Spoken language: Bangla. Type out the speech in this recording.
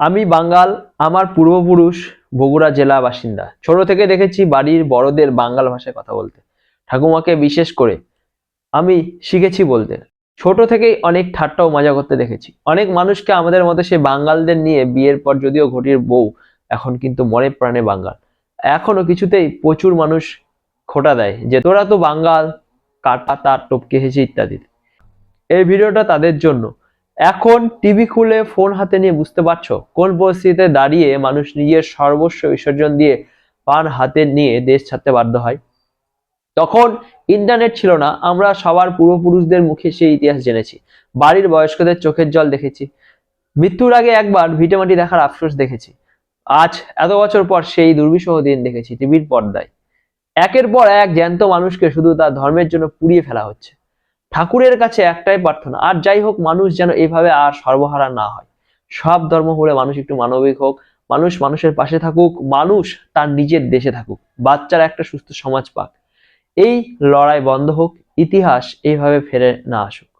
আমি বাঙ্গাল আমার পূর্বপুরুষ, বগুড়া জেলা বাসিন্দা। ছোট থেকে দেখেছি বাড়ির বড়দের বাঙ্গাল ভাষায় কথা বলতে। ঠাকুমাকে বিশেষ করে আমি শিখেছি বলতে। ছোট থেকেই অনেক ঠাট্টা ও মজা করতে দেখেছি। অনেক মানুষকে আমাদের মতো সে বাঙ্গালদের নিয়ে বিয়ের পর যদিও ঘটির বউ, এখন কিন্তু মনে প্রাণে বাঙ্গাল এখনও কিছুতেই প্রচুর মানুষ খোটা দেয় যে, তোরা তো বাঙ্গাল কাটা, তার, টপকে হেসে ইত্যাদি এই ভিডিওটা তাদের জন্য। এখন টিভি খুলে ফোন হাতে নিয়ে বুঝতে পারছ, কোন পরিস্থিতিতে দাঁড়িয়ে মানুষ নিজের সর্বস্ব বিসর্জন দিয়ে পান হাতে নিয়ে দেশ ছাড়তে বাধ্য হয়? তখন ইন্টারনেট ছিল না, আমরা সবার পূর্বপুরুষদের মুখে সেই ইতিহাস জেনেছি, বাড়ির বয়স্কদের চোখের জল দেখেছি, মৃত্যুর আগে একবার ভিটেমাটি দেখার আফসোস দেখেছি, আজ এত বছর পর সেই দুর্বিষহ দিন দেখেছি টিভির পর্দায়। একের পর এক জ্যান্ত মানুষকে শুধু তার ধর্মের জন্য পুড়িয়ে ফেলা হচ্ছে। ঠাকুরের কাছে একটাই প্রার্থনা, আর যাই হোক মানুষ যেন এইভাবে আর সর্বহারা না হয়। সব ধর্ম হলে মানুষ একটু মানবিক হোক, মানুষ মানুষের পাশে থাকুক, মানুষ তার নিজের দেশে থাকুক, বাচ্চার একটা সুস্থ সমাজ পাক। এই লড়াই বন্ধ হোক, ইতিহাস এইভাবে ফেরে না আসুক।